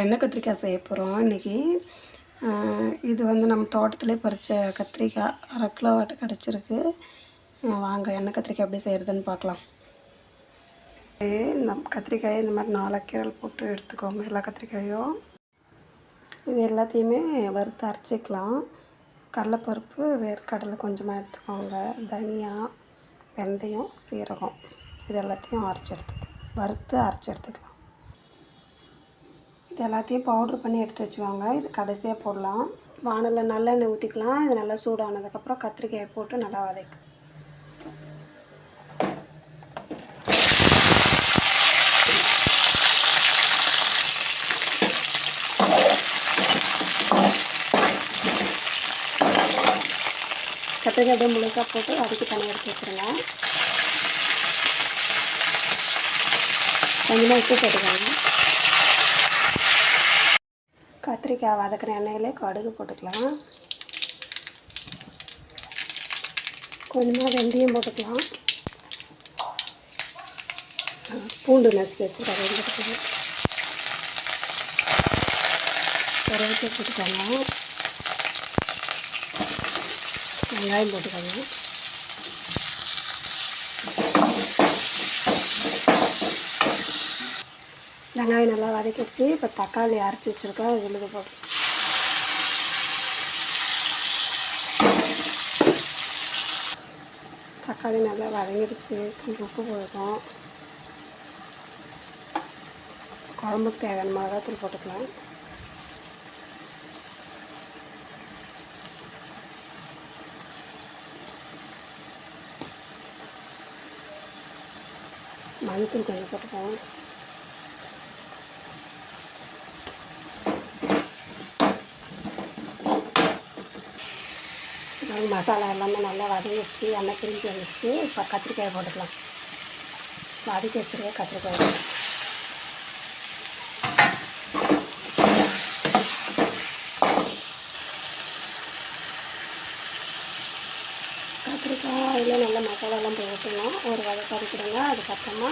எண்ணெய் கத்திரிக்காய் செய்ய போகிறோம் இன்றைக்கி இது வந்து நம்ம தோட்டத்திலே பறித்த கத்திரிக்காய் அரை கிலோ வாட்டு கிடச்சிருக்கு. வாங்க எண்ணெய் கத்திரிக்காய் எப்படி செய்கிறதுன்னு பார்க்கலாம். இந்த கத்திரிக்காயை இந்த மாதிரி நாலு கீரல் போட்டு எடுத்துக்கோங்க எல்லா கத்திரிக்காயும். இது எல்லாத்தையுமே வறுத்து அரைச்சிக்கலாம். கடலைப்பருப்பு வேர்க்கடலை கொஞ்சமாக எடுத்துக்கோங்க. தனியா வெந்தயம் சீரகம் இது எல்லாத்தையும் அரைச்சி எடுத்து வறுத்து அரைச்சி எடுத்துக்கலாம். இது எல்லாத்தையும் பவுட்ரு பண்ணி எடுத்து வச்சுக்கோங்க. இது கடைசியாக போடலாம். வானலில் நல்லெண்ணெய் ஊற்றிக்கலாம் இது நல்லா சூடானதுக்கப்புறம் கத்திரிக்காயை போட்டு நல்லா வதக்கு. கத்திரிக்காய் அப்படியே முழுசாக போட்டு வதக்கி தண்ணி எடுத்து வச்சுருங்க. கொஞ்சமாக உப்பு போட்டுக்கோங்க. கத்திரிக்காய் வதக்கின எண்ணெயிலே கடுகு போட்டுக்கலாம். கொஞ்சமாக வெந்தயம் போட்டுக்கலாம். பூண்டு நசுக்கி வச்சுருக்கேன் வெந்தயத்துக்கு கருவேப்பிலை போட்டுக்கோங்க வெங்காயம் போட்டுக்கோங்க வெங்காயம் நல்லா வதக்கிடுச்சு. இப்போ தக்காளி அரைச்சி வச்சுருக்கேன். அது விழுது போட்டு. தக்காளி நல்லா வதங்கிடுச்சு. கொஞ்சம் உப்பு போடுறோம் குழம்புக்கு தேவையான மிளகாத்தூள் போட்டுக்கலாம். மஞ்சத்தூள் கொஞ்சம் போட்டுப்போம் மசாலா எல்லாமே நல்லா வதங்கிடுச்சு எண்ணெய் பிரிஞ்சு வந்துடுச்சு இப்போ கத்திரிக்காய் போட்டுக்கலாம். வதக்கி வச்சுருக்கேன் கத்திரிக்காய். கத்திரிக்காய் அதில் நல்லா மசாலாலாம் போட்டுடணும் ஒரு வதக்க வதக்கிடுங்க அதுக்கப்புறமா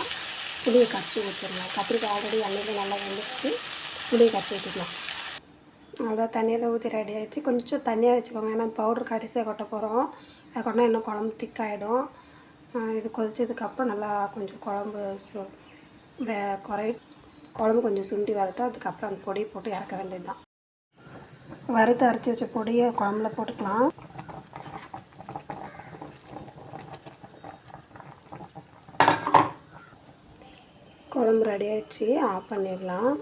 புளியை கரைச்சி ஊற்றிடலாம் கத்திரிக்காய் ஆல்ரெடி எண்ணெயில் நல்லா வந்துடுச்சு புளியை கரைச்சி ஊற்றிக்கலாம் அதான் தண்ணியில் ஊற்றி ரெடி ஆகிடுச்சு கொஞ்சம் தண்ணியாக வச்சுக்கோங்க. ஏன்னா பவுட்ரு கடைசியாக கொட்ட போகிறோம் அது கொண்டா இன்னும் குழம்பு திக்காயிடும் இது கொதிச்சதுக்கப்புறம் நல்லா கொஞ்சம் குழம்பு சு வே குறை குழம்பு கொஞ்சம் சுண்டி வரட்டும். அதுக்கப்புறம் அந்த பொடியை போட்டு இறக்க வேண்டியது தான் வறுத்து அரைச்சி வச்ச பொடியை குழம்புல போட்டுக்கலாம். குழம்பு ரெடி ஆகிடுச்சு ஆஃப் பண்ணிடலாம்.